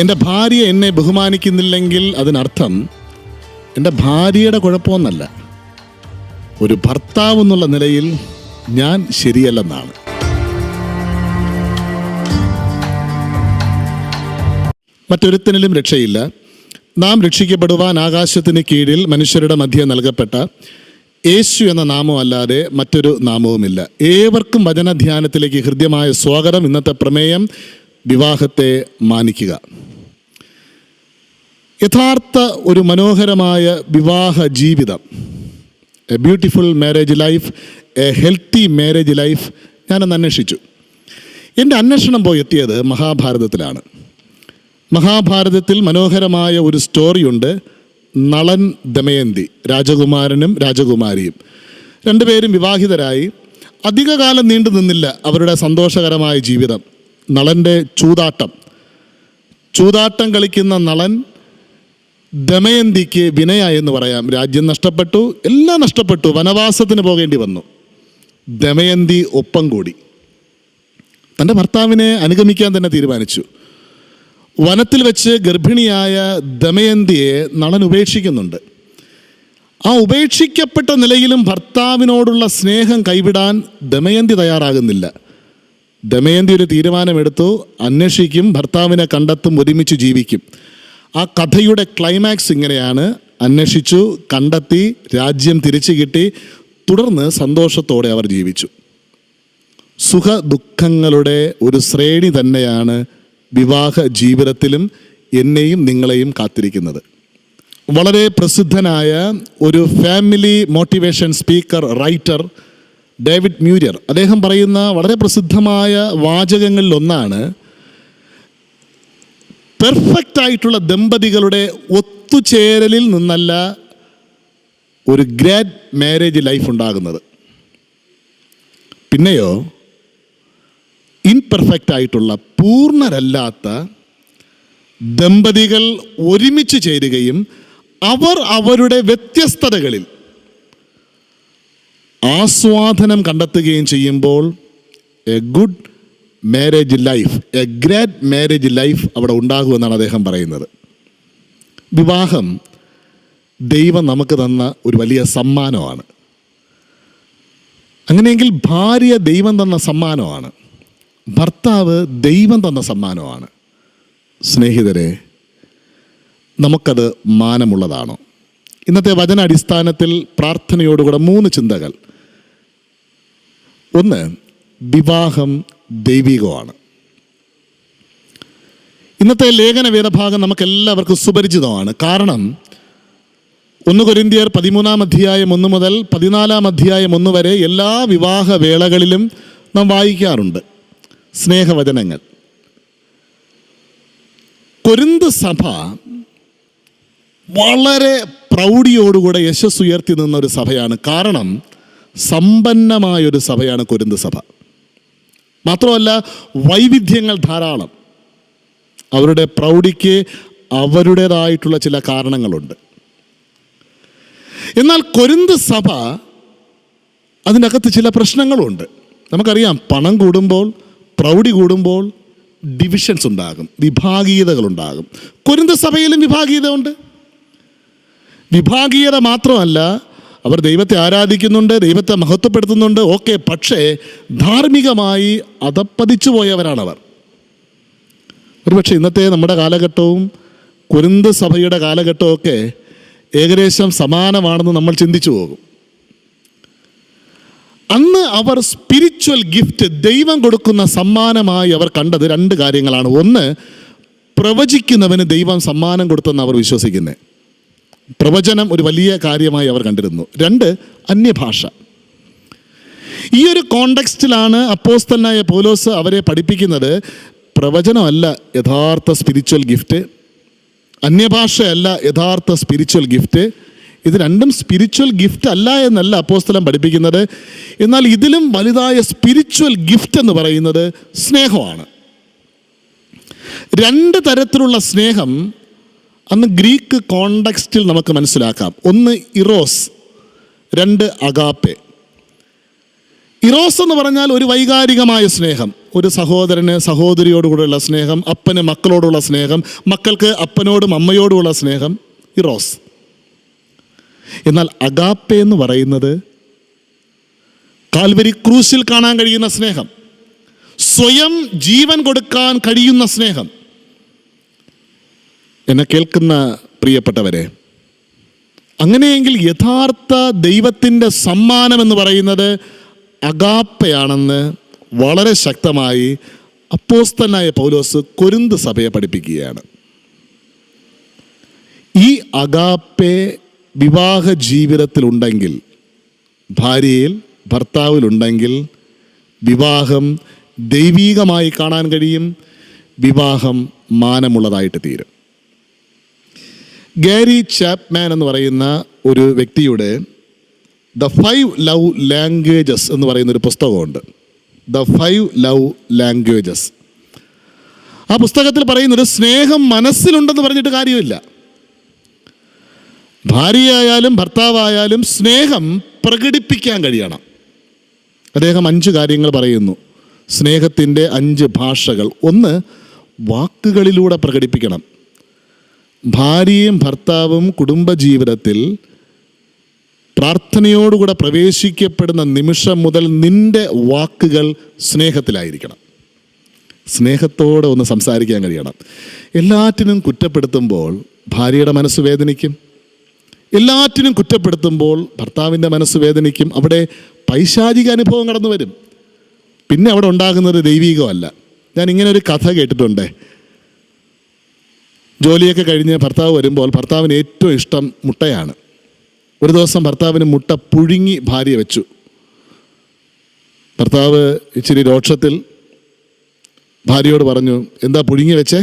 എന്റെ ഭാര്യ എന്നെ ബഹുമാനിക്കുന്നില്ലെങ്കിൽ അതിനർത്ഥം എന്റെ ഭാര്യയുടെ കുഴപ്പമൊന്നല്ല. ഒരു ഭർത്താവ് എന്നുള്ള നിലയിൽ ഞാൻ ശരിയല്ലെന്നാണ്. മറ്റൊരുത്തിനിലും രക്ഷയില്ല. നാം രക്ഷിക്കപ്പെടുവാൻ ആകാശത്തിന് കീഴിൽ മനുഷ്യരുടെ മധ്യ നൽകപ്പെട്ട യേശു എന്ന നാമം അല്ലാതെ മറ്റൊരു നാമവുമില്ല. ഏവർക്കും വചനധ്യാനത്തിലേക്ക് ഹൃദ്യമായ സ്വാഗതം. ഇന്നത്തെ പ്രമേയം വിവാഹത്തെ മാനിക്കുക. യഥാർത്ഥ ഒരു മനോഹരമായ വിവാഹ ജീവിതം. A beautiful marriage life a healthy marriage life ഞാനൊന്ന് അന്വേഷിച്ചു. എന്റെ അന്വേഷണം പോയി എത്തിയത് മഹാഭാരതത്തിലാണ്. മഹാഭാരതത്തിൽ മനോഹരമായ ഒരു സ്റ്റോറിയുണ്ട് നളൻ ദമയന്തി രാജകുമാരനും രാജകുമാരിയും. രണ്ടുപേരും വിവാഹിതരായി. അധികകാലം നീണ്ടു നിന്നില്ല അവരുടെ സന്തോഷകരമായ ജീവിതം നളന്റെ ചൂതാട്ടം. ചൂതാട്ടം കളിക്കുന്ന നളൻ ദമയന്തിക്ക് വിനയ എന്ന് പറയാം. രാജ്യം നഷ്ടപ്പെട്ടു എല്ലാം നഷ്ടപ്പെട്ടു. വനവാസത്തിന് പോകേണ്ടി വന്നു. ദമയന്തി ഒപ്പം കൂടി. തന്റെ ഭർത്താവിനെ അനുഗമിക്കാൻ തന്നെ തീരുമാനിച്ചു. വനത്തിൽ വെച്ച് ഗർഭിണിയായ ദമയന്തിയെ നളൻ ഉപേക്ഷിക്കുന്നുണ്ട്. ആ ഉപേക്ഷിക്കപ്പെട്ട നിലയിലും ഭർത്താവിനോടുള്ള സ്നേഹം കൈവിടാൻ ദമയന്തി തയ്യാറാകുന്നില്ല. ദമയന്തി ഒരു തീരുമാനമെടുത്തു. അന്വേഷിക്കും ഭർത്താവിനെ കണ്ടെത്തും ഒരുമിച്ച് ജീവിക്കും. ആ കഥയുടെ ക്ലൈമാക്സ് ഇങ്ങനെയാണ്. അന്വേഷിച്ചു കണ്ടെത്തി രാജ്യം തിരിച്ചു കിട്ടി. തുടർന്ന് സന്തോഷത്തോടെ അവർ ജീവിച്ചു. സുഖ ദുഃഖങ്ങളുടെ ഒരു ശ്രേണി തന്നെയാണ് വിവാഹ ജീവിതത്തിലും എന്നെയും നിങ്ങളെയും കാത്തിരിക്കുന്നത്. വളരെ പ്രസിദ്ധനായ ഒരു family motivation speaker writer David Murier. അദ്ദേഹം പറയുന്ന വളരെ പ്രസിദ്ധമായ വാചകങ്ങളിൽ ഒന്നാണ് പെർഫെക്റ്റ് ആയിട്ടുള്ള ദമ്പതികളുടെ ഒത്തുചേരലിൽ നിന്നല്ല ഒരു ഗ്രാൻഡ് മാരേജ് ലൈഫ് ഉണ്ടാകുന്നത്. പിന്നെയോ ഇൻപെർഫെക്റ്റ് ആയിട്ടുള്ള പൂർണരല്ലാത്ത ദമ്പതികൾ ഒരുമിച്ച് ചേരുകയും അവർ അവരുടെ വ്യത്യസ്തതകളിൽ ആസ്വാദനം കണ്ടെത്തുകയും ചെയ്യുമ്പോൾ a good marriage life a great marriage life അവിടെ ഉണ്ടാകുമെന്നാണ് അദ്ദേഹം പറയുന്നത്. വിവാഹം ദൈവം നമുക്ക് തന്ന ഒരു വലിയ സമ്മാനമാണ്. അങ്ങനെയെങ്കിൽ ഭാര്യ ദൈവം തന്ന സമ്മാനമാണ്. ഭർത്താവ് ദൈവം തന്ന സമ്മാനമാണ്. സ്നേഹിതരെ നമുക്കത് മാനമുള്ളതാണോ? ഇന്നത്തെ വചന അടിസ്ഥാനത്തിൽ പ്രാർത്ഥനയോടുകൂടെ മൂന്ന് ചിന്തകൾ. ഒന്ന് വിവാഹം ദൈവികമാണ്. ഇന്നത്തെ ലേഖന വേദഭാഗം നമുക്ക് എല്ലാവർക്കും സുപരിചിതമാണ്. കാരണം ഒന്ന് കൊരിന്തിയർ പതിമൂന്നാം അധ്യായം ഒന്ന് മുതൽ പതിനാലാം അധ്യായം ഒന്ന് വരെ എല്ലാ വിവാഹ വേളകളിലും നാം വായിക്കാറുണ്ട് സ്നേഹവചനങ്ങൾ. കൊരിന്ത് സഭ വളരെ പ്രൗഢിയോടുകൂടെ യശസ്സുയർത്തി നിന്ന ഒരു സഭയാണ്. കാരണം സമ്പന്നമായൊരു സഭയാണ് കൊരിന്ത് സഭ. മാത്രമല്ല വൈവിധ്യങ്ങൾ ധാരാളം. അവരുടെ പ്രൗഢിക്ക് അവരുടേതായിട്ടുള്ള ചില കാരണങ്ങളുണ്ട്. എന്നാൽ കൊരിന്ത് സഭ അതിനകത്ത് ചില പ്രശ്നങ്ങളുണ്ട്. നമുക്കറിയാം പണം കൂടുമ്പോൾ പ്രൗഢി കൂടുമ്പോൾ ഡിവിഷൻസ് ഉണ്ടാകും വിഭാഗീയതകളുണ്ടാകും. കൊരിന്ത് സഭയിലും വിഭാഗീയത ഉണ്ട് വിഭാഗീയത മാത്രമല്ല അവർ ദൈവത്തെ ആരാധിക്കുന്നുണ്ട് ദൈവത്തെ മഹത്വപ്പെടുത്തുന്നുണ്ട് ഓക്കെ പക്ഷേ ധാർമ്മികമായി അതപ്പതിച്ചു പോയവരാണവർ ഒരുപക്ഷെ ഇന്നത്തെ നമ്മുടെ കാലഘട്ടവും കുരുന്ത് സഭയുടെ കാലഘട്ടവും ഒക്കെ ഏകദേശം സമാനമാണെന്ന് നമ്മൾ ചിന്തിച്ചു പോകും. അന്ന് അവർ സ്പിരിച്വൽ ഗിഫ്റ്റ് ദൈവം കൊടുക്കുന്ന സമ്മാനമായി അവർ കണ്ടത് രണ്ട് കാര്യങ്ങളാണ്. ഒന്ന് പ്രവചിക്കുന്നവന് ദൈവം സമ്മാനം കൊടുത്തെന്ന് അവർ വിശ്വസിക്കുന്നത് പ്രവചനം ഒരു വലിയ കാര്യമായി അവർ കണ്ടിരുന്നു. രണ്ട് അന്യഭാഷ. ഈ ഒരു കോണ്ടെക്സ്റ്റിലാണ് അപ്പോസ്തലനായ പോലോസ് അവരെ പഠിപ്പിക്കുന്നത്. പ്രവചനമല്ല യഥാർത്ഥ സ്പിരിച്വൽ ഗിഫ്റ്റ് അന്യഭാഷയല്ല യഥാർത്ഥ സ്പിരിച്വൽ ഗിഫ്റ്റ് ഇത് രണ്ടും സ്പിരിച്വൽ ഗിഫ്റ്റ് അല്ല എന്നല്ല അപ്പോസ്തലം പഠിപ്പിക്കുന്നത്. എന്നാൽ ഇതിലും വലുതായ സ്പിരിച്വൽ ഗിഫ്റ്റ് എന്ന് പറയുന്നത് സ്നേഹമാണ്. രണ്ട് തരത്തിലുള്ള സ്നേഹം അന്ന് ഗ്രീക്ക് കോണ്ടക്സ്റ്റിൽ നമുക്ക് മനസ്സിലാക്കാം. ഒന്ന് ഇറോസ് രണ്ട് അഗാപ്പെ. ഇറോസ് എന്ന് പറഞ്ഞാൽ ഒരു വൈകാരികമായ സ്നേഹം. ഒരു സഹോദരന് സഹോദരിയോടുകൂടെയുള്ള സ്നേഹം അപ്പന് മക്കളോടുള്ള സ്നേഹം മക്കൾക്ക് അപ്പനോടും അമ്മയോടുമുള്ള സ്നേഹം ഇറോസ്. എന്നാൽ അഗാപ്പെ എന്ന് പറയുന്നത് കാൽവരി ക്രൂസിൽ കാണാൻ കഴിയുന്ന സ്നേഹം സ്വയം ജീവൻ കൊടുക്കാൻ കഴിയുന്ന സ്നേഹം. എന്നെ കേൾക്കുന്ന പ്രിയപ്പെട്ടവരെ അങ്ങനെയെങ്കിൽ യഥാർത്ഥ ദൈവത്തിന്റെ സമ്മാനം എന്ന് പറയുന്നത് അഗാപ്പയാണെന്ന് വളരെ ശക്തമായി അപ്പോസ്തനായ പൗലോസ് കൊരുന്ത് സഭയെ പഠിപ്പിക്കുകയാണ്. ഈ അഗാപ്പെ വിവാഹ ജീവിതത്തിലുണ്ടെങ്കിൽ ഭാര്യയിൽ ഭർത്താവിലുണ്ടെങ്കിൽ വിവാഹം ദൈവീകമായി കാണാൻ കഴിയും വിവാഹം മാനമുള്ളതായിട്ട് തീരും. ഗാരി ചാപ്മാൻ എന്ന് പറയുന്ന ഒരു വ്യക്തിയുടെ ദ ഫൈവ് ലവ് ലാംഗ്വേജസ് എന്ന് പറയുന്ന ഒരു പുസ്തകമുണ്ട്. The five love languages. ആ പുസ്തകത്തിൽ പറയുന്നത് സ്നേഹം മനസ്സിലുണ്ടെന്ന് പറഞ്ഞിട്ട് കാര്യമില്ല. ഭാര്യയായാലും ഭർത്താവായാലും സ്നേഹം പ്രകടിപ്പിക്കാൻ കഴിയണം. അദ്ദേഹം അഞ്ച് കാര്യങ്ങൾ പറയുന്നു. സ്നേഹത്തിന്റെ അഞ്ച് ഭാഷകൾ. ഒന്ന് വാക്കുകളിലൂടെ പ്രകടിപ്പിക്കണം. ഭാര്യയും ഭർത്താവും കുടുംബജീവിതത്തിൽ പ്രാർത്ഥനയോടുകൂടെ പ്രവേശിക്കപ്പെടുന്ന നിമിഷം മുതൽ നിന്റെ വാക്കുകൾ സ്നേഹത്തിലായിരിക്കണം. സ്നേഹത്തോടെ ഒന്ന് സംസാരിക്കാൻ കഴിയണം. എല്ലാറ്റിനും കുറ്റപ്പെടുത്തുമ്പോൾ ഭാര്യയുടെ മനസ്സ് വേദനിക്കും. എല്ലാറ്റിനും കുറ്റപ്പെടുത്തുമ്പോൾ ഭർത്താവിന്റെ മനസ്സ് വേദനിക്കും. അവിടെ പൈശാചിക അനുഭവം കടന്നു വരും പിന്നെ അവിടെ ഉണ്ടാകുന്നത് ദൈവികമല്ല. ഞാൻ ഇങ്ങനെ ഒരു കഥ കേട്ടിട്ടുണ്ട്. ജോലിയൊക്കെ കഴിഞ്ഞ് ഭർത്താവ് വരുമ്പോൾ ഭർത്താവിന് ഏറ്റവും ഇഷ്ടം മുട്ടയാണ്. ഒരു ദിവസം ഭർത്താവിന് മുട്ട പുഴുങ്ങി ഭാര്യ വെച്ചു. ഭർത്താവ് ഇച്ചിരി രോക്ഷത്തിൽ ഭാര്യയോട് പറഞ്ഞു എന്താ പുഴുങ്ങി വെച്ചേ?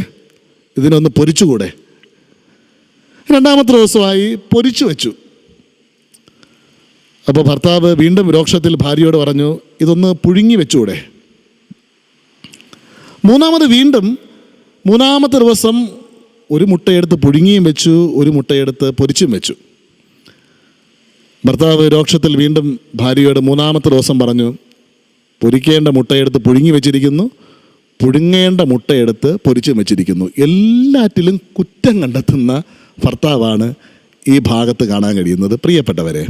ഇതിനൊന്ന് പൊരിച്ചുകൂടെ? രണ്ടാമത്തെ ദിവസമായി പൊരിച്ചു വെച്ചു. അപ്പോൾ ഭർത്താവ് വീണ്ടും രോക്ഷത്തിൽ ഭാര്യയോട് പറഞ്ഞു ഇതൊന്ന് പുഴുങ്ങി വെച്ചുകൂടെ മൂന്നാമത് വീണ്ടും മൂന്നാമത്തെ ദിവസം ഒരു മുട്ടയെടുത്ത് പുഴുങ്ങിയും വെച്ചു ഒരു മുട്ടയെടുത്ത് പൊരിച്ചും വെച്ചു. ഭർത്താവ് രോക്ഷത്തിൽ വീണ്ടും ഭാര്യയോട് മൂന്നാമത്തെ ദിവസം പറഞ്ഞു പൊരിക്കേണ്ട മുട്ടയെടുത്ത് പുഴുങ്ങി വെച്ചിരിക്കുന്നു പുഴുങ്ങേണ്ട മുട്ടയെടുത്ത് പൊരിച്ചും വെച്ചിരിക്കുന്നു. എല്ലാറ്റിലും കുറ്റം കണ്ടെത്തുന്ന ഭർത്താവാണ് ഈ ഭാഗത്ത് കാണാൻ കഴിയുന്നത്. പ്രിയപ്പെട്ടവരെ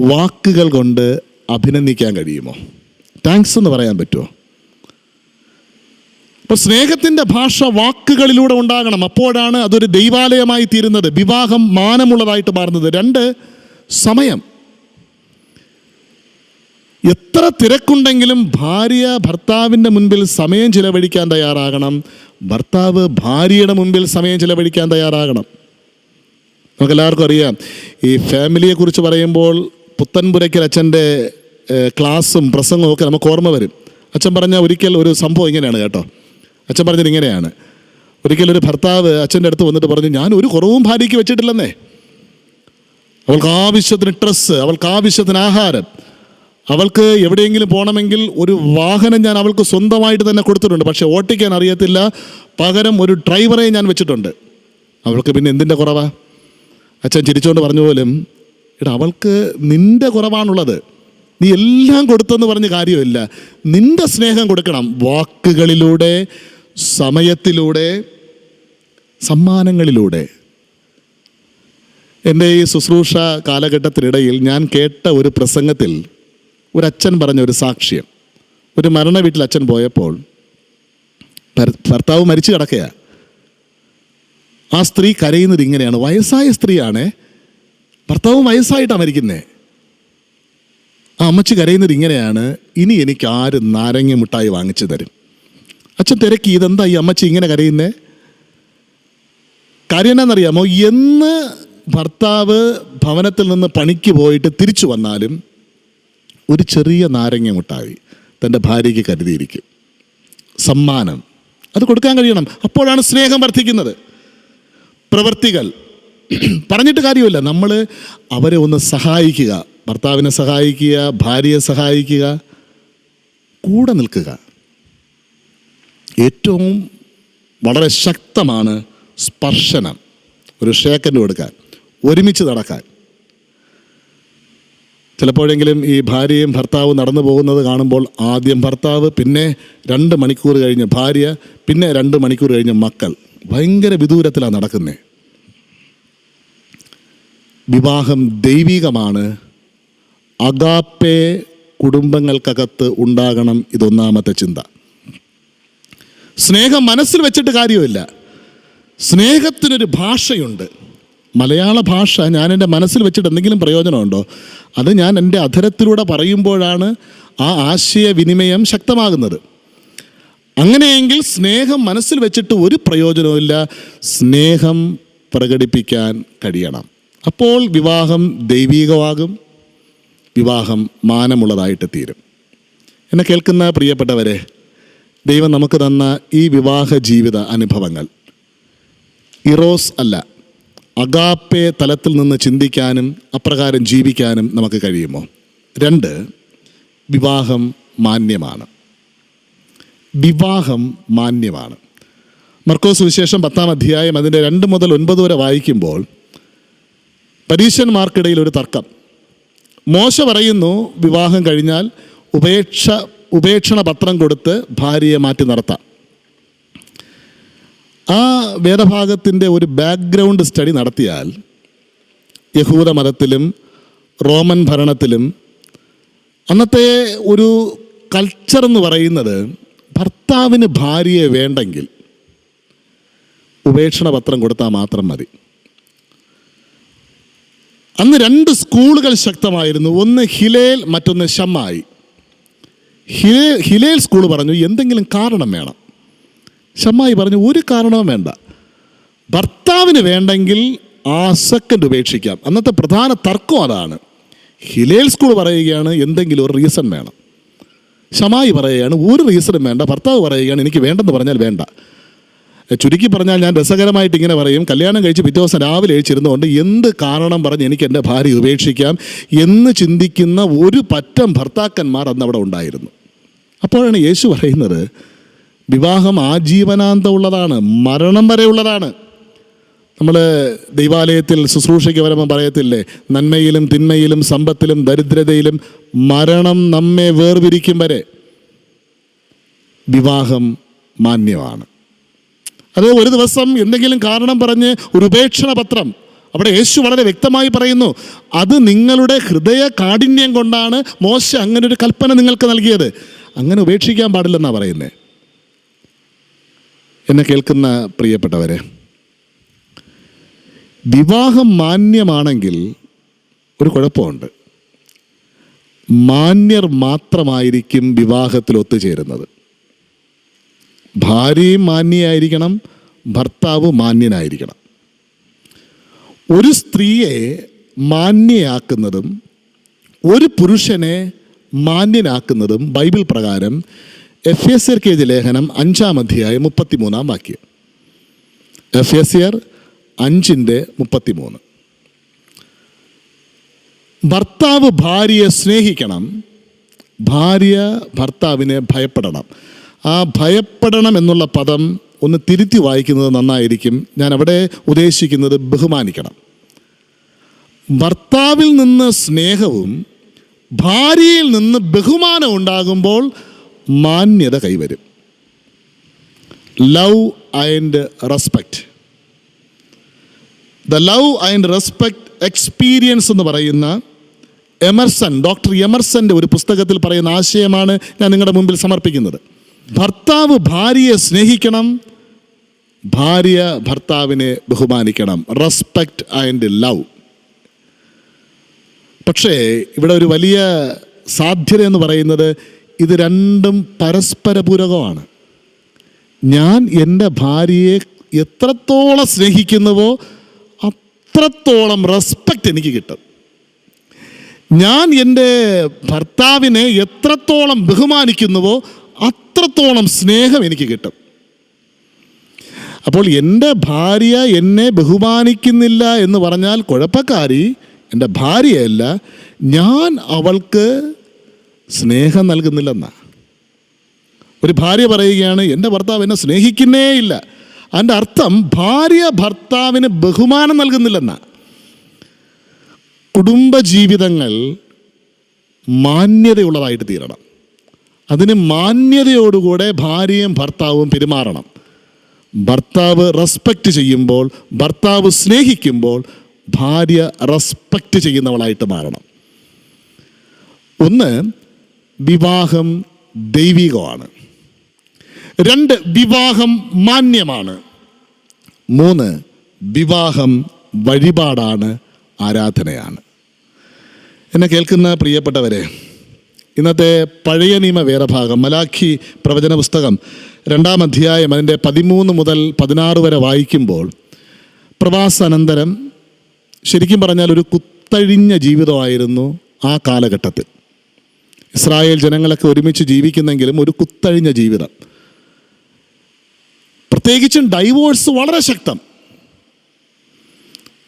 വാക്കുകൾ കൊണ്ട് അഭിനന്ദിക്കാൻ കഴിയുമോ? താങ്ക്സ് എന്ന് പറയാൻ പറ്റുമോ? അപ്പോൾ സ്നേഹത്തിന്റെ ഭാഷ വാക്കുകളിലൂടെ ഉണ്ടാകണം. അപ്പോഴാണ് അതൊരു ദൈവാലയമായി തീരുന്നത്. വിവാഹം മാനമുള്ളതായിട്ട് മാറുന്നത്. രണ്ട് സമയം. എത്ര തിരക്കുണ്ടെങ്കിലും ഭാര്യ ഭർത്താവിന്റെ മുൻപിൽ സമയം ചിലവഴിക്കാൻ തയ്യാറാകണം. ഭർത്താവ് ഭാര്യയുടെ മുൻപിൽ സമയം ചിലവഴിക്കാൻ തയ്യാറാകണം. നമുക്കെല്ലാവർക്കും അറിയാം. ഈ ഫാമിലിയെ കുറിച്ച് പറയുമ്പോൾ പുത്തൻപുരയ്ക്കൽ അച്ഛന്റെ ക്ലാസ്സും പ്രസംഗവും ഒക്കെ നമുക്ക് ഓർമ്മ വരും. അച്ഛൻ പറഞ്ഞ ഒരിക്കൽ ഒരു സംഭവം ഇങ്ങനെയാണ് കേട്ടോ. അച്ഛൻ പറഞ്ഞത് ഇങ്ങനെയാണ്. ഒരിക്കലൊരു ഭർത്താവ് അച്ഛന്റെ അടുത്ത് വന്നിട്ട് പറഞ്ഞു ഞാൻ ഒരു കുറവും ഭാര്യയ്ക്ക് വെച്ചിട്ടില്ലെന്നേ. അവൾക്ക് ആവശ്യത്തിന് ഡ്രസ്സ് അവൾക്ക് ആവശ്യത്തിന് ആഹാരം അവൾക്ക് എവിടെയെങ്കിലും പോകണമെങ്കിൽ ഒരു വാഹനം ഞാൻ അവൾക്ക് സ്വന്തമായിട്ട് തന്നെ കൊടുത്തിട്ടുണ്ട്. പക്ഷേ ഓട്ടിക്കാൻ അറിയത്തില്ല. പകരം ഒരു ഡ്രൈവറെ ഞാൻ വെച്ചിട്ടുണ്ട്. അവൾക്ക് പിന്നെ എന്തിന്റെ കുറവാ? അച്ഛൻ ചിരിച്ചുകൊണ്ട് പറഞ്ഞ പോലും എടാ അവൾക്ക് നിന്റെ കുറവാണുള്ളത്. നീ എല്ലാം കൊടുത്തെന്ന് പറഞ്ഞ കാര്യമില്ല. നിന്റെ സ്നേഹം കൊടുക്കണം. വാക്കുകളിലൂടെ സമയത്തിലൂടെ സമ്മാനങ്ങളിലൂടെ. എന്റെ ഈ ശുശ്രൂഷ കാലഘട്ടത്തിനിടയിൽ ഞാൻ കേട്ട ഒരു പ്രസംഗത്തിൽ ഒരു അച്ഛൻ പറഞ്ഞ ഒരു സാക്ഷ്യം. ഒരു മരണ വീട്ടിൽ അച്ഛൻ പോയപ്പോൾ ഭർത്താവ് മരിച്ചു കിടക്കുകയാണ് ആ സ്ത്രീ കരയുന്നത് ഇങ്ങനെയാണ്. വയസ്സായ സ്ത്രീയാണ്. ഭർത്താവ് വയസ്സായിട്ടാണ് മരിക്കുന്നത് ആ അമ്മച്ചി കരയുന്നത് ഇങ്ങനെയാണ്. ഇനി എനിക്ക് ആര് നാരങ്ങ മിഠായി വാങ്ങിച്ചു തരും. അച്ഛൻ തിരക്കി ഇതെന്താ ഈ അമ്മച്ചി ഇങ്ങനെ കരയുന്നേ? കാര്യം എന്നാണെന്നറിയാമോ എന്ന് ഭർത്താവ് ഭവനത്തിൽ നിന്ന് പണിക്ക് പോയിട്ട് തിരിച്ചു വന്നാലും ഒരു ചെറിയ നാരങ്ങ മുട്ടായി തന്റെ ഭാര്യയ്ക്ക് കരുതിയിരിക്കും. സമ്മാനം. അത് കൊടുക്കാൻ കഴിയണം. അപ്പോഴാണ് സ്നേഹം വർദ്ധിക്കുന്നത്. പ്രവൃത്തികൾ പറഞ്ഞിട്ട് കാര്യമില്ല. നമ്മൾ അവരെ ഒന്ന് സഹായിക്കുക. ഭർത്താവിനെ സഹായിക്കുക ഭാര്യയെ സഹായിക്കുക. കൂടെ നിൽക്കുക. ഏറ്റവും വളരെ ശക്തമാണ് സ്പർശനം. ഒരു ഷേക്കൻഡ് കൊടുക്കാൻ ഒരുമിച്ച് നടക്കാൻ. ചിലപ്പോഴെങ്കിലും ഈ ഭാര്യയും ഭർത്താവും നടന്നു പോകുന്നത് കാണുമ്പോൾ ആദ്യം ഭർത്താവ് പിന്നെ രണ്ട് മണിക്കൂർ കഴിഞ്ഞ് ഭാര്യ പിന്നെ രണ്ട് മണിക്കൂർ കഴിഞ്ഞ് മക്കൾ. ഭയങ്കര വിദൂരത്തിലാണ് നടക്കുന്നത് വിവാഹം ദൈവികമാണ്. അഗാപ്പെ കുടുംബങ്ങൾക്കകത്ത് ഉണ്ടാകണം ഇതൊന്നാമത്തെ ചിന്ത. സ്നേഹം മനസ്സിൽ വെച്ചിട്ട് കാര്യമില്ല. സ്നേഹത്തിനൊരു ഭാഷയുണ്ട്. മലയാള ഭാഷ ഞാൻ എന്റെ മനസ്സിൽ വെച്ചിട്ട് എന്തെങ്കിലും പ്രയോജനമുണ്ടോ? അത് ഞാൻ എന്റെ അധരത്തിലൂടെ പറയുമ്പോഴാണ് ആ ആശയവിനിമയം ശക്തമാകുന്നത്. അങ്ങനെയെങ്കിൽ സ്നേഹം മനസ്സിൽ വെച്ചിട്ട് ഒരു പ്രയോജനവുമില്ല സ്നേഹം പ്രകടിപ്പിക്കാൻ കഴിയണം. അപ്പോൾ വിവാഹം ദൈവീകമാകും. വിവാഹം മാനമുള്ളതായിട്ട് തീരും. എന്നെ കേൾക്കുന്ന പ്രിയപ്പെട്ടവരെ ദൈവം നമുക്ക് തന്ന ഈ വിവാഹ ജീവിത അനുഭവങ്ങൾ. ഇറോസ് അല്ല അഗാപ്പെ തലത്തിൽ നിന്ന് ചിന്തിക്കാനും അപ്രകാരം ജീവിക്കാനും നമുക്ക് കഴിയുമോ? രണ്ട് വിവാഹം മാന്യമാണ്. വിവാഹം മാന്യമാണ്. മർക്കോസ് വിശേഷം പത്താം അധ്യായം അതിന്റെ രണ്ട് മുതൽ ഒൻപത് വരെ വായിക്കുമ്പോൾ പരീക്ഷന്മാർക്കിടയിൽ ഒരു തർക്കം. മോശ പറയുന്നു വിവാഹം കഴിഞ്ഞാൽ ഉപേക്ഷ ഉപേക്ഷണ പത്രം കൊടുത്ത് ഭാര്യയെ മാറ്റി നടത്താം. ആ വേദഭാഗത്തിന്റെ ഒരു ബാക്ക്ഗ്രൗണ്ട് സ്റ്റഡി നടത്തിയാൽ യഹൂദ മതത്തിലും റോമൻ ഭരണത്തിലും അന്നത്തെ ഒരു കൾച്ചർ എന്ന് പറയുന്നത് ഭർത്താവിന് ഭാര്യയെ വേണ്ടെങ്കിൽ ഉപേക്ഷണ പത്രം കൊടുത്താൽ മാത്രം മതി. അന്ന് രണ്ട് സ്കൂളുകൾ ശക്തമായിരുന്നു. ഒന്ന് ഹിലേൽ മറ്റൊന്ന് ഷമ്മായി. ഹിലേ ഹിലേൽ സ്കൂൾ പറഞ്ഞു എന്തെങ്കിലും കാരണം വേണം. ഷമ്മായി പറഞ്ഞു ഒരു കാരണവും വേണ്ട. ഭർത്താവിന് വേണ്ടെങ്കിൽ ആ സെക്കൻഡ് ഉപേക്ഷിക്കാം. അന്നത്തെ പ്രധാന തർക്കം അതാണ്. ഹിലേൽ സ്കൂൾ പറയുകയാണ് എന്തെങ്കിലും ഒരു റീസൺ വേണം. ഷമായി പറയുകയാണ് ഒരു റീസണും വേണ്ട. ഭർത്താവ് പറയുകയാണ് എനിക്ക് വേണ്ടെന്ന് പറഞ്ഞാൽ വേണ്ട. ചുരുക്കി പറഞ്ഞാൽ ഞാൻ രസകരമായിട്ട് ഇങ്ങനെ പറയും. കല്യാണം കഴിച്ച് പിറ്റേ ദിവസം രാവിലെ എഴുച്ചിരുന്നുകൊണ്ട് എന്ത് കാരണം പറഞ്ഞ് എനിക്ക് എന്റെ ഭാര്യ ഉപേക്ഷിക്കാം എന്ന് ചിന്തിക്കുന്ന ഒരു പറ്റം ഭർത്താക്കന്മാർ അന്ന് അവിടെ ഉണ്ടായിരുന്നു. അപ്പോഴാണ് യേശു പറയുന്നത് വിവാഹം ആജീവനാന്തമുള്ളതാണ് മരണം വരെ ഉള്ളതാണ്. നമ്മൾ ദൈവാലയത്തിൽ ശുശ്രൂഷയ്ക്ക് വരുമ്പോൾ പറയത്തില്ലേ നന്മയിലും തിന്മയിലും സമ്പത്തിലും ദരിദ്രതയിലും മരണം നമ്മെ വേർപിരിക്കും വരെ. വിവാഹം മാന്യമാണ്. അത് ഒരു ദിവസം എന്തെങ്കിലും കാരണം പറഞ്ഞ് ഒരു ഉപേക്ഷണ പത്രം അവിടെ യേശു വളരെ വ്യക്തമായി പറയുന്നു അത് നിങ്ങളുടെ ഹൃദയ കാഠിന്യം കൊണ്ടാണ് മോശ അങ്ങനെ ഒരു കൽപ്പന നിങ്ങൾക്ക് നൽകിയത്. അങ്ങനെ ഉപേക്ഷിക്കാൻ പാടില്ലെന്നാണ് പറയുന്നത് എന്നെ കേൾക്കുന്ന പ്രിയപ്പെട്ടവരെ വിവാഹം മാന്യമാണെങ്കിൽ ഒരു കുഴപ്പമുണ്ട്. മാന്യർ മാത്രമായിരിക്കും വിവാഹത്തിൽ ഒത്തുചേരുന്നത്. ഭാര്യയും മാന്യയായിരിക്കണം ഭർത്താവ് മാന്യനായിരിക്കണം. ഒരു സ്ത്രീയെ മാന്യയാക്കുന്നതും ഒരു പുരുഷനെ മാന്യനാക്കുന്നതും ബൈബിൾ പ്രകാരം F S R K G ലേഖനം അഞ്ചാം അധ്യായം മുപ്പത്തിമൂന്നാം വാക്യം. എഫ് എസ് ആർ അഞ്ചിന്റെ മുപ്പത്തിമൂന്ന്. ഭർത്താവ് ഭാര്യയെ സ്നേഹിക്കണം ഭാര്യ ഭർത്താവിനെ ഭയപ്പെടണം. ആ ഭയപ്പെടണം എന്നുള്ള പദം ഒന്ന് തിരുത്തി വായിക്കുന്നത് നന്നായിരിക്കും. ഞാൻ അവിടെ ഉദ്ദേശിക്കുന്നത് ബഹുമാനിക്കണം. ഭർത്താവിൽ നിന്ന് സ്നേഹവും ഭാര്യയിൽ നിന്ന് ബഹുമാനം ഉണ്ടാകുമ്പോൾ മാന്യത കൈവരും. Love and respect the love and respect experience എന്ന് പറയുന്ന എമർസൺ ഡോക്ടർ എമർസന്റെ ഒരു പുസ്തകത്തിൽ പറയുന്ന ആശയമാണ് ഞാൻ നിങ്ങളുടെ മുമ്പിൽ സമർപ്പിക്കുന്നത്. ഭർത്താവ് ഭാര്യയെ സ്നേഹിക്കണം ഭാര്യ ഭർത്താവിനെ ബഹുമാനിക്കണം. റെസ്പെക്റ്റ് ആൻഡ് ലവ് പക്ഷേ ഇവിടെ ഒരു വലിയ സാധ്യത എന്ന് പറയുന്നത് ഇത് രണ്ടും പരസ്പര പൂരകമാണ്. ഞാൻ എന്റെ ഭാര്യയെ എത്രത്തോളം സ്നേഹിക്കുന്നുവോ അത്രത്തോളം റെസ്പെക്റ്റ് എനിക്ക് കിട്ടും. ഞാൻ എന്റെ ഭർത്താവിനെ എത്രത്തോളം ബഹുമാനിക്കുന്നുവോ അത്രത്തോളം സ്നേഹം എനിക്ക് കിട്ടും. അപ്പോൾ എന്റെ ഭാര്യ എന്നെ ബഹുമാനിക്കുന്നില്ല എന്ന് പറഞ്ഞാൽ കുഴപ്പക്കാരി എന്റെ ഭാര്യയല്ല ഞാൻ അവൾക്ക് സ്നേഹം നൽകുന്നില്ലെന്നാ. ഒരു ഭാര്യ പറയുകയാണ് എന്റെ ഭർത്താവ് എന്നെ സ്നേഹിക്കുന്നേ ഇല്ല. അതിന്റെ അർത്ഥം ഭാര്യ ഭർത്താവിന് ബഹുമാനം നൽകുന്നില്ലെന്നാ. കുടുംബജീവിതങ്ങൾ മാന്യതയുള്ളതായിട്ട് തീരണം. അതിന് മാന്യതയോടുകൂടെ ഭാര്യയും ഭർത്താവും പെരുമാറണം. ഭർത്താവ് റെസ്പെക്റ്റ് ചെയ്യുമ്പോൾ ഭർത്താവ് സ്നേഹിക്കുമ്പോൾ ഭാര്യ റെസ്പെക്റ്റ് ചെയ്യുന്നവളായിട്ട് മാറണം. ഒന്ന് വിവാഹം ദൈവികമാണ്. രണ്ട് വിവാഹം മാന്യമാണ്. മൂന്ന് വിവാഹം വഴിപാടാണ് ആരാധനയാണ്. എന്നെ കേൾക്കുന്ന പ്രിയപ്പെട്ടവരെ ഇന്നത്തെ പഴയ നിയമ വേദഭാഗം മലാഖി പ്രവചന പുസ്തകം രണ്ടാം അധ്യായം അതിന്റെ പതിമൂന്ന് മുതൽ പതിനാറ് വരെ വായിക്കുമ്പോൾ പ്രവാസാനന്തരം ശരിക്കും പറഞ്ഞാൽ ഒരു കുത്തഴിഞ്ഞ ജീവിതമായിരുന്നു ആ കാലഘട്ടത്തിൽ. ഇസ്രായേൽ ജനങ്ങളൊക്കെ ഒരുമിച്ച് ജീവിക്കുന്നെങ്കിലും ഒരു കുത്തഴിഞ്ഞ ജീവിതം. പ്രത്യേകിച്ചും ഡൈവോഴ്സ് വളരെ ശക്തം.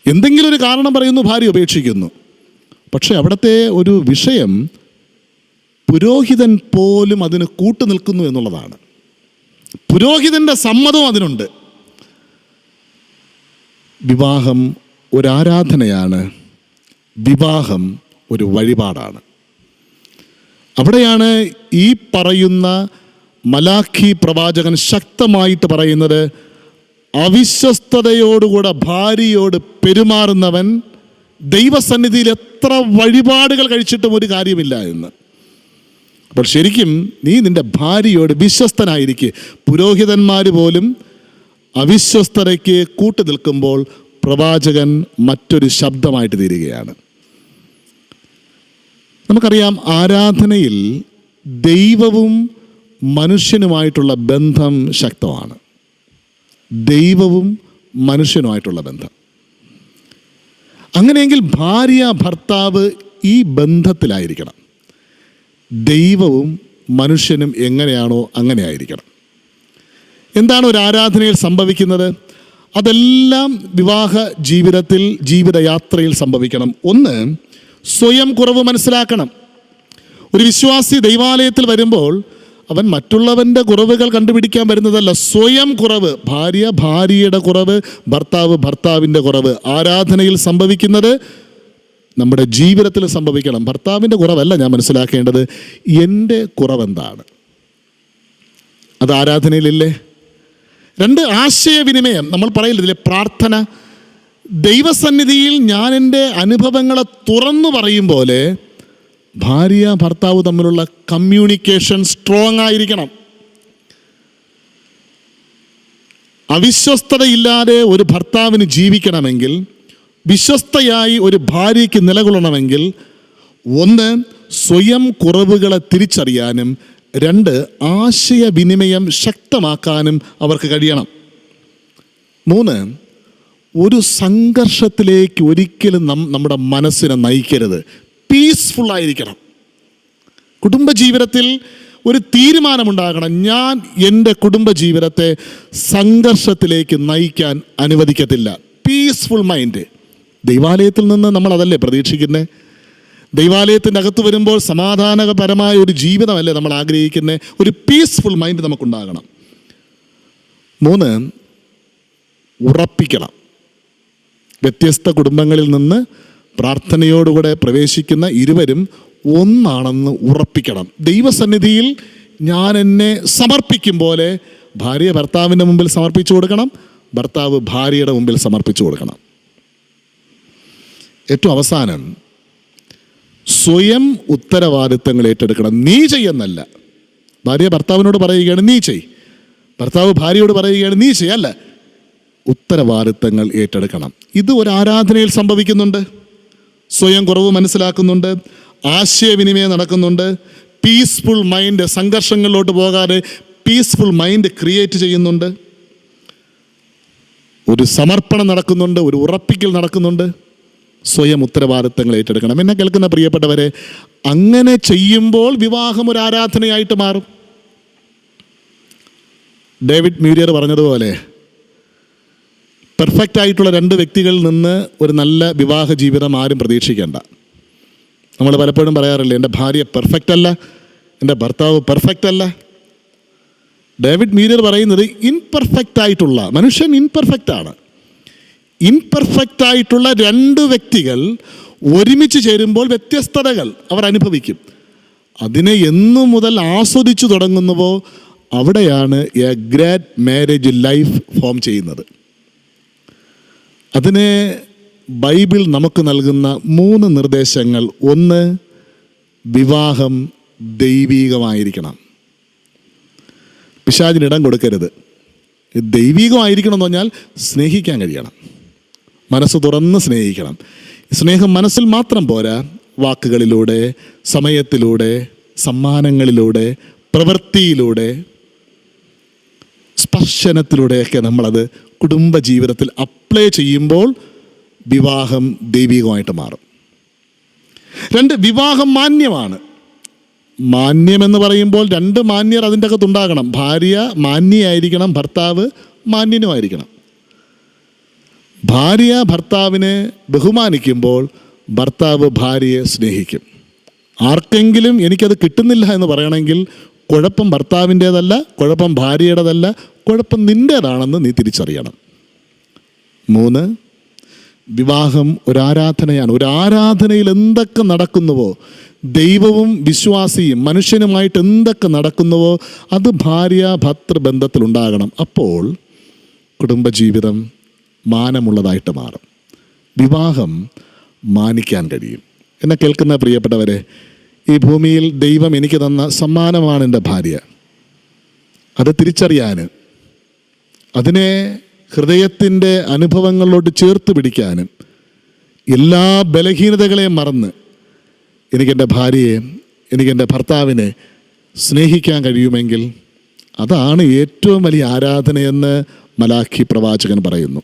എന്തെങ്കിലും ഒരു കാരണം പറയുന്നു ഭാര്യ ഉപേക്ഷിക്കുന്നു. പക്ഷേ അവിടുത്തെ ഒരു വിഷയം പുരോഹിതൻ പോലും അതിന് കൂട്ടു നിൽക്കുന്നു എന്നുള്ളതാണ്. പുരോഹിതന്റെ സമ്മതവും അതിനുണ്ട്. വിവാഹം ഒരാരാധനയാണ്. വിവാഹം ഒരു വഴിപാടാണ്. അവിടെയാണ് ഈ പറയുന്ന മലാഖി പ്രവാചകൻ ശക്തമായിട്ട് പറയുന്നത് അവിശ്വസ്തയോടുകൂടെ ഭാര്യയോട് പെരുമാറുന്നവൻ ദൈവസന്നിധിയിൽ എത്ര വഴിപാടുകൾ കഴിച്ചിട്ടും ഒരു കാര്യമില്ല എന്ന്. അപ്പോൾ ശരിക്കും നീ നിന്റെ ഭാര്യയോട് വിശ്വസ്തനായിരിക്കെ. പുരോഹിതന്മാർ പോലും അവിശ്വസ്തതയ്ക്ക് കൂട്ടു നിൽക്കുമ്പോൾ പ്രവാചകൻ മറ്റൊരു ശബ്ദമായിട്ട് തീരുകയാണ്. നമുക്കറിയാം ആരാധനയിൽ ദൈവവും മനുഷ്യനുമായിട്ടുള്ള ബന്ധം ശക്തമാണ്. ദൈവവും മനുഷ്യനുമായിട്ടുള്ള ബന്ധം. അങ്ങനെയെങ്കിൽ ഭാര്യ ഭർത്താവ് ഈ ബന്ധത്തിലായിരിക്കണം. ദൈവവും മനുഷ്യനും എങ്ങനെയാണോ അങ്ങനെ ആയിരിക്കണം എന്താണ് ഒരു ആരാധനയിൽ സംഭവിക്കുന്നത്? അതെല്ലാം വിവാഹ ജീവിതത്തിൽ ജീവിതയാത്രയിൽ സംഭവിക്കണം. ഒന്ന് സ്വയം കുറവ് മനസ്സിലാക്കണം. ഒരു വിശ്വാസി ദൈവാലയത്തിൽ വരുമ്പോൾ അവൻ മറ്റുള്ളവന്റെ കുറവുകൾ കണ്ടുപിടിക്കാൻ വരുന്നതല്ല. സ്വയം കുറവ് ഭാര്യ ഭാര്യയുടെ കുറവ് ഭർത്താവ് ഭർത്താവിന്റെ കുറവ്. ആരാധനയിൽ സംഭവിക്കുന്നത് നമ്മുടെ ജീവിതത്തിൽ സംഭവിക്കണം. ഭർത്താവിന്റെ കുറവല്ല ഞാൻ മനസ്സിലാക്കേണ്ടത്. എന്റെ കുറവെന്താണ്? അത് ആരാധനയിലില്ലേ? രണ്ട് ആശയവിനിമയം. നമ്മൾ പറയില്ലേ പ്രാർത്ഥന. ദൈവസന്നിധിയിൽ ഞാൻ എന്റെ അനുഭവങ്ങളെ തുറന്നു പറയും പോലെ ഭാര്യ ഭർത്താവ് തമ്മിലുള്ള കമ്മ്യൂണിക്കേഷൻ സ്ട്രോങ് ആയിരിക്കണം. അവിശ്വസ്തതയില്ലാതെ ഒരു ഭർത്താവിന് ജീവിക്കണമെങ്കിൽ വിശ്വസ്തയായി ഒരു ഭാര്യയ്ക്ക് നിലകൊള്ളണമെങ്കിൽ ഒന്ന് സ്വയം കുറവുകളെ തിരിച്ചറിയാനും രണ്ട് ആശയവിനിമയം ശക്തമാക്കാനും അവർക്ക് കഴിയണം. മൂന്ന് ഒരു സംഘർഷത്തിലേക്ക് ഒരിക്കലും നം നമ്മുടെ മനസ്സിനെ നയിക്കരുത്. പീസ്ഫുൾ ആയിരിക്കണം. കുടുംബജീവിതത്തിൽ ഒരു തീരുമാനമുണ്ടാകണം. ഞാൻ എന്റെ കുടുംബജീവിതത്തെ സംഘർഷത്തിലേക്ക് നയിക്കാൻ അനുവദിക്കത്തില്ല. പീസ്ഫുൾ മൈൻഡ് ദൈവാലയത്തിൽ നിന്ന് നമ്മൾ അതല്ലേ പ്രതീക്ഷിക്കുന്നത് ദൈവാലയത്തിന്റെ അകത്ത് വരുമ്പോൾ സമാധാനപരമായ ഒരു ജീവിതമല്ലേ നമ്മൾ ആഗ്രഹിക്കുന്നത് ഒരു പീസ്ഫുൾ മൈൻഡ് നമുക്കുണ്ടാകണം. മൂന്ന് ഉറപ്പിക്കണം. വ്യത്യസ്ത കുടുംബങ്ങളിൽ നിന്ന് പ്രാർത്ഥനയോടുകൂടെ പ്രവേശിക്കുന്ന ഇരുവരും ഒന്നാണെന്ന് ഉറപ്പിക്കണം. ദൈവസന്നിധിയിൽ ഞാൻ എന്നെ സമർപ്പിക്കും പോലെ ഭാര്യ ഭർത്താവിന്റെ മുമ്പിൽ സമർപ്പിച്ചു കൊടുക്കണം ഭർത്താവ് ഭാര്യയുടെ മുമ്പിൽ സമർപ്പിച്ചു കൊടുക്കണം. ഏറ്റവും അവസാനം സ്വയം ഉത്തരവാദിത്തങ്ങൾ ഏറ്റെടുക്കണം. നീ ചെയ്യുന്നല്ല. ഭാര്യ ഭർത്താവിനോട് പറയുകയാണ് നീ ചെയ്. ഭർത്താവ് ഭാര്യയോട് പറയുകയാണ് നീ ചെയ്യല്ല ഉത്തരവാദിത്തങ്ങൾ ഏറ്റെടുക്കണം. ഇത് ഒരു ആരാധനയിൽ സംഭവിക്കുന്നുണ്ട്. സ്വയം കുറവ് മനസ്സിലാക്കുന്നുണ്ട്. ആശയവിനിമയം നടക്കുന്നുണ്ട്. പീസ്ഫുൾ മൈൻഡ് സംഘർഷങ്ങളിലോട്ട് പോകാതെ പീസ്ഫുൾ മൈൻഡ് ക്രിയേറ്റ് ചെയ്യുന്നുണ്ട്. ഒരു സമർപ്പണം നടക്കുന്നുണ്ട്. ഒരു ഉറപ്പിക്കൽ നടക്കുന്നുണ്ട്. സ്വയം ഉത്തരവാദിത്തങ്ങൾ ഏറ്റെടുക്കണം. എന്നെ കേൾക്കുന്ന പ്രിയപ്പെട്ടവരെ അങ്ങനെ ചെയ്യുമ്പോൾ വിവാഹം ഒരു ആരാധനയായിട്ട് മാറും. ഡേവിഡ് മ്യൂരിയർ പറഞ്ഞതുപോലെ പെർഫെക്റ്റ് ആയിട്ടുള്ള രണ്ട് വ്യക്തികളിൽ നിന്ന് ഒരു നല്ല വിവാഹ ജീവിതം ആരും പ്രതീക്ഷിക്കേണ്ട. നമ്മൾ പലപ്പോഴും പറയാറില്ലേ എന്റെ ഭാര്യ പെർഫെക്റ്റ് അല്ല എന്റെ ഭർത്താവ് പെർഫെക്റ്റ് അല്ല. ഡേവിഡ് മീരിയർ പറയുന്നത് ഇൻപെർഫെക്റ്റ് ആയിട്ടുള്ള മനുഷ്യൻ ഇൻപെർഫെക്റ്റ് ആണ്. ഇൻപെർഫെക്റ്റ് ആയിട്ടുള്ള രണ്ട് വ്യക്തികൾ ഒരുമിച്ച് ചേരുമ്പോൾ വ്യത്യസ്തതകൾ അവർ അനുഭവിക്കും. അതിനെ എന്നു മുതൽ ആസ്വദിച്ചു തുടങ്ങുന്നുവോ അവിടെയാണ് a great marriage life form ചെയ്യുന്നത്. അതിന് ബൈബിൾ നമുക്ക് നൽകുന്ന മൂന്ന് നിർദ്ദേശങ്ങൾ. ഒന്ന് വിവാഹം ദൈവീകമായിരിക്കണം. പിശാചിന് ഇടം കൊടുക്കരുത്. ദൈവീകമായിരിക്കണം എന്ന് പറഞ്ഞാൽ സ്നേഹിക്കാൻ കഴിയണം. മനസ്സ് തുറന്ന് സ്നേഹിക്കണം. സ്നേഹം മനസ്സിൽ മാത്രം പോരാ. വാക്കുകളിലൂടെ സമയത്തിലൂടെ സമ്മാനങ്ങളിലൂടെ പ്രവൃത്തിയിലൂടെ സ്പർശനത്തിലൂടെയൊക്കെ നമ്മളത് കുടുംബജീവിതത്തിൽ അപ്ലൈ ചെയ്യുമ്പോൾ വിവാഹം ദൈവികമായിട്ട് മാറും. രണ്ട് വിവാഹം മാന്യമാണ്. മാന്യമെന്ന് പറയുമ്പോൾ രണ്ട് മാന്യർ അതിന്റെ അകത്തുണ്ടാകണം. ഭാര്യ മാന്യയായിരിക്കണം ഭർത്താവ് മാന്യനുമായിരിക്കണം. ഭാര്യ ഭർത്താവിനെ ബഹുമാനിക്കുമ്പോൾ ഭർത്താവ് ഭാര്യയെ സ്നേഹിക്കും. ആർക്കെങ്കിലും എനിക്കത് കിട്ടുന്നില്ല എന്ന് പറയണമെങ്കിൽ കുഴപ്പം ഭർത്താവിന്റേതല്ല കുഴപ്പം ഭാര്യയുടേതല്ല കുഴപ്പം നിന്റേതാണെന്ന് നീ തിരിച്ചറിയണം. മൂന്ന് വിവാഹം ഒരാരാധനയാണ്. ഒരു ആരാധനയിൽ എന്തൊക്കെ നടക്കുന്നുവോ ദൈവവും വിശ്വാസിയും മനുഷ്യനുമായിട്ട് എന്തൊക്കെ നടക്കുന്നുവോ അത് ഭാര്യ ഭർത്തൃ ബന്ധത്തിലുണ്ടാകണം അപ്പോൾ കുടുംബജീവിതം മാനമുള്ളതായിട്ട് മാറും. വിവാഹം മാനിക്കാൻ കഴിയും. എന്നെ കേൾക്കുന്ന പ്രിയപ്പെട്ടവരെ ഈ ഭൂമിയിൽ ദൈവം എനിക്ക് തന്ന സമ്മാനമാണ് എന്റെ ഭാര്യ. അത് തിരിച്ചറിയാൻ അതിനെ ഹൃദയത്തിന്റെ അനുഭവങ്ങളിലോട്ട് ചേർത്ത് പിടിക്കാനും എല്ലാ ബലഹീനതകളെയും മറന്ന് എനിക്കെന്റെ ഭാര്യയെ എനിക്കെന്റെ ഭർത്താവിനെ സ്നേഹിക്കാൻ കഴിയുമെങ്കിൽ അതാണ് ഏറ്റവും വലിയ ആരാധനയെന്ന് മലാഖി പ്രവാചകൻ പറയുന്നു.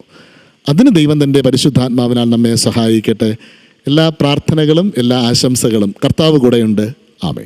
അതിന് ദൈവം തന്റെ പരിശുദ്ധാത്മാവിനാൽ നമ്മെ സഹായിക്കട്ടെ. എല്ലാ പ്രാർത്ഥനകളും എല്ലാ ആശംസകളും കർത്താവ് കൂടെയുണ്ട്. ആമേ